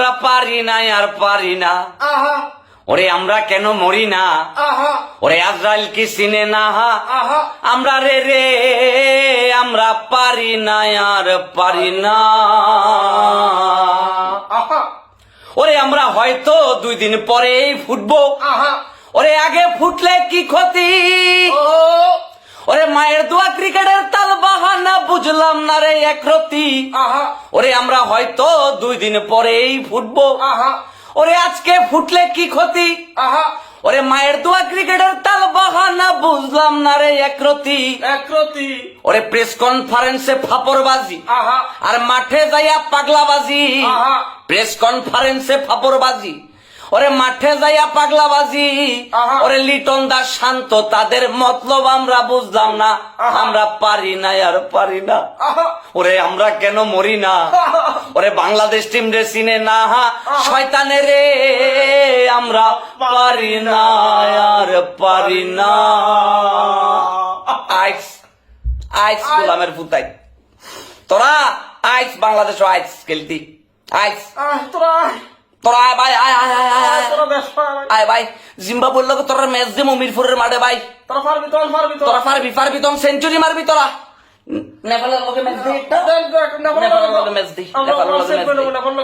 আমরা পারি না আর পারি না। ওরে আমরা কেন মরি না? ওরে আজরাইল কি চিনে না? আমরা রে রে আমরা পারি না আর পারি না। ওরে আমরা হয়তো দুই দিন পরেই ফুটবো। ওরে আগে ফুটলে কি ক্ষতি? ওরে মায়ের দোয়া ক্রিকেটের তাল বুঝলাম না রে একরতি আহা। ওরে আমরা হয়তো দুই দিন পরেই ফুটবো। ওরে আজকে ফুটলে কি ক্ষতি? ওরে মায়ের দোয়া ক্রিকেটের তাল বাহানা বুঝলাম না রে একরতি একরতি ওরে প্রেস কনফারেন্সে ফাপড়বাজি। আহা। আর মাঠে যাইয়া পাগলাবাজি। আহা। প্রেস কনফারেন্সে ফাপড়বাজি। ওরে মাঠে যাইয়া পাগলাবাজি। ওরে লিটন দাস শান্ত তাদের মতলব আমরা বুঝলাম না। আমরা পারি না আর পারি না। ওরে আমরা কেন মরি না? ওরে বাংলাদেশ টিম রে চিনে না শয়তানে রে আমরা পারি না আর পারি না। আইস আইস গোলামের ফুতাই তোরা আইস বাংলাদেশ আইস খেলতি আইস। তোরা তোরা আয় ভাই আয় আয় আয় আয় আয়। আয় ভাই। জিম্বাবুয়ের লোক তোর ম্যাচ দে মিরপুরের মাঠে ভাই। তোরা পারবি তোরা পারবি তোরা। পারবি পারবি তোম সেঞ্চুরি মারবি তোরা। নেপালের লোকে ম্যাচ দে নেপালের লোকে ম্যাচ দি নেপালের লোকে ম্যাচ দি